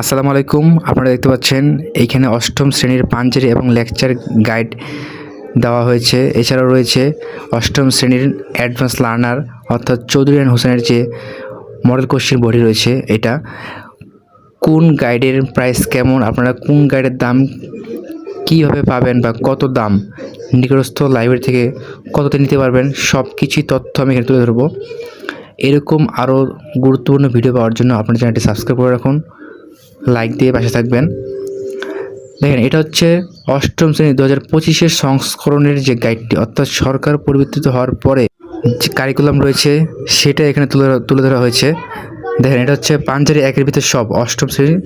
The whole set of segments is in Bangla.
আসসালামু আলাইকুম, আপনারা দেখতে পাচ্ছেন, এইখানে অষ্টম শ্রেণির পাঞ্জেরি এবং লেকচার গাইড দেওয়া হয়েছে। এছাড়াও রয়েছে অষ্টম শ্রেণির অ্যাডভান্স লার্নার, অর্থাৎ চৌধুরী অ্যান্ড হোসেনের যে মডেল কোশ্চেন বডি রয়েছে, এটা কোন গাইডের প্রাইস কেমন, আপনারা কোন গাইডের দাম কীভাবে পাবেন বা কত দাম, নিকটস্থ লাইব্রেরি থেকে কততে নিতে পারবেন সব কিছুই তথ্য আমি এখানে তুলে ধরবো। এরকম আরও গুরুত্বপূর্ণ ভিডিও পাওয়ার জন্য আপনার চ্যানেলটি সাবস্ক্রাইব করে রাখুন। লাইক দিয়ে পাশে থাকবেন। দেখেন, এটা হচ্ছে অষ্টম শ্রেণি দু হাজার পঁচিশের সংস্করণের যে গাইডটি অর্থাৎ সরকার পরিবর্তিত হওয়ার পরে যে কারিকুলাম রয়েছে, সেটা এখানে তুলে তুলে ধরা হয়েছে। দেখেন, এটা হচ্ছে পাঞ্জারি একের ভিতর সব, অষ্টম শ্রেণির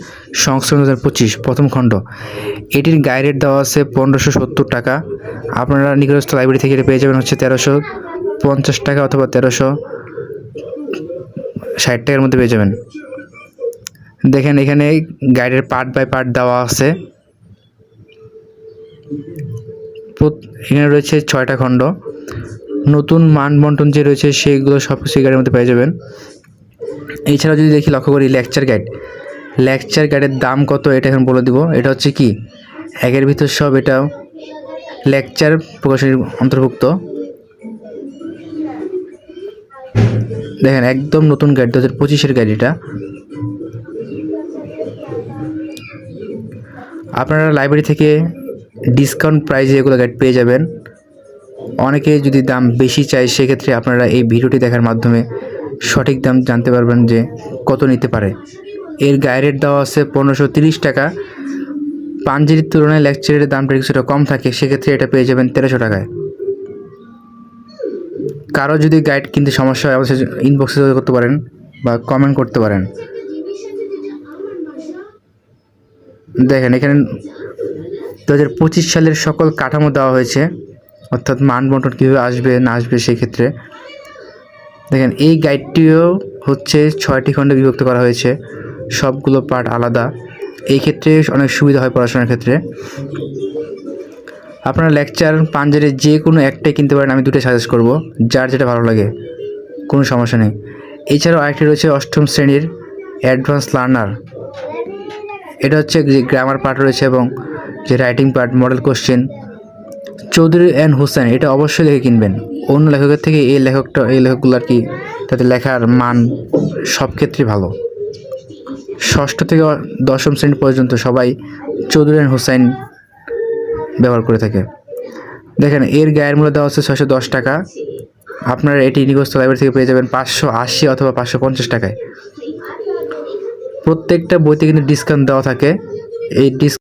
সংস্করণ দু হাজার পঁচিশ, প্রথম খণ্ড। এটির গাইডের দেওয়া আছে পনেরোশো সত্তর টাকা। আপনারা নিকটস্থ লাইব্রেরি থেকে এটা পেয়ে যাবেন হচ্ছে তেরোশো পঞ্চাশ টাকা অথবা তেরোশো ষাট টাকার মধ্যে পেয়ে যাবেন। দেখেন এখানে গাইডের পার্ট বাই পার্ট দেওয়া আছে। এখানে রয়েছে ছয়টা খণ্ড। নতুন মান বন্টন যে রয়েছে সেগুলো সব কিছু গাইডের মধ্যে পেয়ে যাবেন। এছাড়াও যদি দেখি লক্ষ্য করি লেকচার গাইড। লেকচার গাইডের দাম কত এটা এখন বলে দিব। এটা হচ্ছে কি? একের ভিতর সব এটা লেকচার প্রকাশনীর অন্তর্ভুক্ত। দেখেন একদম নতুন গাইড দু হাজার পঁচিশের গাইড আপনারা লাইব্রেরি থেকে ডিসকাউন্ট প্রাইসে এগুলো গাইড পেয়ে যাবেন। অনেকে যদি দাম বেশি চায়, সেক্ষেত্রে আপনারা এই ভিডিওটি দেখার মাধ্যমে সঠিক দাম জানতে পারবেন যে কত নিতে পারে। এর গাইডের দেওয়া আছে পনেরোশো টাকা। পাঞ্জেরির তুলনায় লেকচারের দামটা কিছুটা কম থাকে, সেক্ষেত্রে এটা পেয়ে যাবেন তেরোশো টাকায়। কারও যদি গাইড কিনতে সমস্যা হয়, অবশ্যই ইনবক্সে করতে পারেন বা কমেন্ট করতে পারেন। দেখেন, এখানে দু হাজার পঁচিশ সালের সকল কাঠামো দেওয়া হয়েছে। অর্থাৎ মান বন্টন কীভাবে আসবে, না আসবে সেই ক্ষেত্রে। দেখেন, এই গাইডটিও হচ্ছে ছয়টি খণ্ডে বিভক্ত করা হয়েছে। সবগুলো পার্ট আলাদা। এই ক্ষেত্রে অনেক সুবিধা হয় পড়াশোনার ক্ষেত্রে। আপনারা লেকচার পাঞ্জারে যে কোনো একটাই কিনতে পারেন, আমি দুটোই সাজেস্ট করব, যার যেটা ভালো লাগে। কোনো সমস্যা নেই। এছাড়াও আরেকটি রয়েছে অষ্টম শ্রেণির অ্যাডভান্স লার্নার এটা হচ্ছে যে গ্রামার পার্ট রয়েছে এবং যে writing part model question Chowdhury and Hossain, এটা অবশ্যই দেখে কিনবেন। অন্য লেখকের থেকে এই লেখকটা, এই লেখকগুলো আর কি তাদের লেখার মান সব ক্ষেত্রেই ভালো। ষষ্ঠ থেকে দশম শ্রেণি পর্যন্ত সবাই চৌধুরী অ্যান্ড হোসেন ব্যবহার করে থাকে। দেখেন, এর গায়ের মূল্য দেওয়া হচ্ছে ছয়শো দশ টাকা। আপনারা এটি নিগস্ত লাইব্রেরি থেকে পেয়ে যাবেন পাঁচশো আশি অথবা পাঁচশো পঞ্চাশ টাকায়। প্রত্যেকটা বইতে কিন্তু ডিসকাউন্ট দেওয়া থাকে। এই ডিস